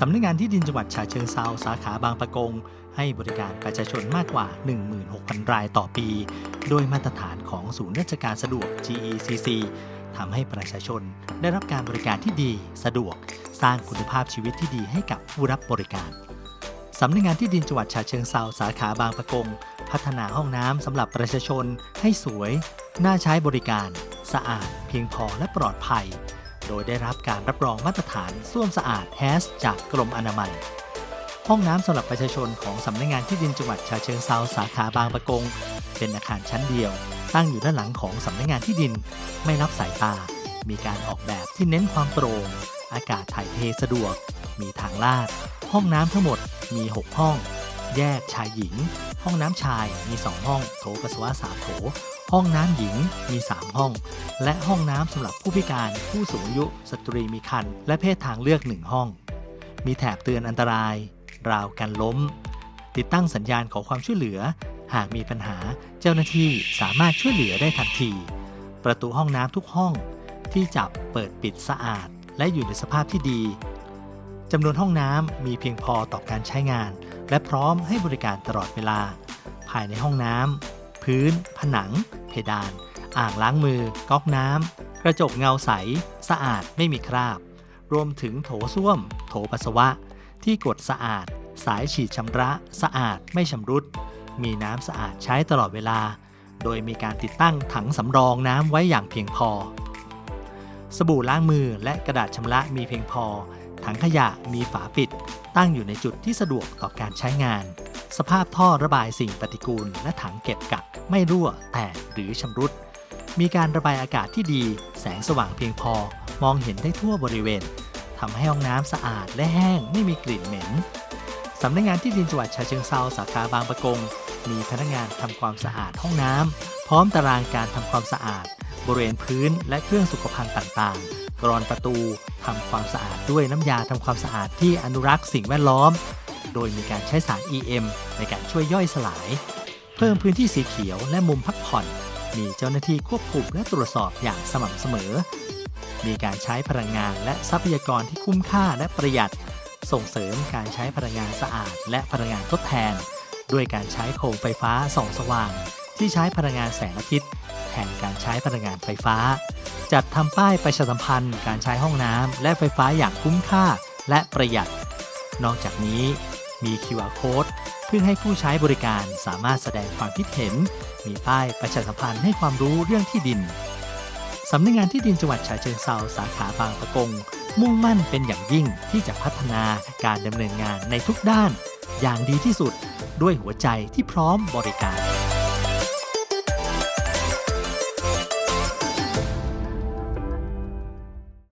สำนักงานที่ดินจังหวัดฉะเชิงเซาสาขาบางปะกง ให้บริการประชาชนมากกว่า 16,000 รายต่อปี โดยมาตรฐานของศูนย์ราชการสะดวก GECC ทำให้ประชาชนได้รับการบริการที่ดี สะดวก สร้างคุณภาพชีวิตที่ดีให้กับผู้รับบริการสำนักงานที่ดินจังหวัดฉะเชิงเซาสาขาบางปะกง พัฒนาห้องน้ำสำหรับประชาชนให้สวย น่าใช้บริการ สะอาด เพียงพอและปลอดภัย โดยได้รับการรับรองมาตรฐานส้วมสะอาดแฮสจากกรมอนามัย ห้องน้ำสำหรับประชาชนของสำนักงานที่ดินจังหวัดฉะเชิงเซาสาขาบางปะกง เป็นอาคารชั้นเดียว ตั้งอยู่ด้านหลังของสำนักงานที่ดิน ไม่รับสายตา มีการออกแบบที่เน้นความโปร่ง อากาศถ่ายเทสะดวก มีทางลาด ห้องน้ำทั้งหมดมี 6 ห้อง แยกชายหญิง ห้องน้ำชายมี 2 ห้อง โถปัสสาวะสามโถ ห้องน้ำหญิงมี 3 ห้อง และห้องน้ำสำหรับผู้พิการ ผู้สูงอายุ สตรีมีครรภ์และเพศทางเลือก 1 ห้อง มีแถบเตือนอันตราย ราวกันล้ม ติดตั้งสัญญาณขอความช่วยเหลือ หากมีปัญหาเจ้าหน้าที่สามารถช่วยเหลือได้ทันที ประตูห้องน้ำทุกห้อง ที่จับเปิดปิดสะอาด และอยู่ในสภาพที่ดีจำนวนห้องน้ำมีเพียงพอต่อการใช้งาน และพร้อมให้บริการตลอดเวลา ภายในห้องน้ำ พื้น ผนัง เพดาน อ่างล้างมือ ก๊อกน้ำ กระจกเงาใส สะอาดไม่มีคราบ รวมถึงโถส้วม โถปัสสาวะ ที่กดสะอาด สายฉีดชำระ สะอาดไม่ชำรุด มีน้ำสะอาดใช้ตลอดเวลา โดยมีการติดตั้งถังสำรองน้ำไว้อย่างเพียงพอ สบู่ล้างมือและกระดาษชำระมีเพียงพอ ถังขยะมีฝาปิด ตั้งอยู่ในจุดที่สะดวกต่อการใช้งาน สภาพท่อระบายสิ่งปฏิกูล และถังเก็บกักไม่รั่ว แตกหรือชำรุด มีการระบายอากาศที่ดี แสงสว่างเพียงพอ มองเห็นได้ทั่วบริเวณทำให้ห้องน้ำสะอาดและแห้งไม่มีกลิ่นเหม็นสำนักงานที่ดินจังหวัดฉะเชิงเซาสาขาบางปะกง มีพนักงานทำความสะอาดห้องน้ำพร้อมตารางการทำความสะอาด บริเวณพื้นและเครื่องสุขภัณฑ์ต่างๆ กรอนประตูทำความสะอาดด้วยน้ำยาทำความสะอาดที่อนุรักษ์สิ่งแวดล้อม โดยมีการใช้สาร EM ในการช่วยย่อยสลาย เพิ่มพื้นที่สีเขียวและมุมพักผ่อน มีเจ้าหน้าที่ควบคุมและตรวจสอบอย่างสม่ำเสมอ มีการใช้พลังงานและทรัพยากรที่คุ้มค่าและประหยัด ส่งเสริมการใช้พลังงานสะอาด และพลังงานทดแทน ด้วยการใช้โคมไฟฟ้าส่องสว่าง ที่ใช้พลังงานแสงอาทิตย์แทนการใช้พลังงานไฟฟ้า จัดทำป้ายประชาสัมพันธ์ การใช้ห้องน้ำและไฟฟ้าอย่างคุ้มค่าและประหยัด นอกจากนี้ มี QR code เพื่อให้ผู้ใช้บริการสามารถแสดงความคิดเห็น มีป้ายประชาสัมพันธ์ให้ความรู้เรื่องที่ดิน สำนักงานที่ดินจังหวัดฉะเชิงเซาสาขาบางปะกง มุ่งมั่นเป็นอย่างยิ่งที่จะพัฒนาการดำเนินงานในทุกด้าน อย่างดีที่สุดด้วยหัวใจที่พร้อมบริการ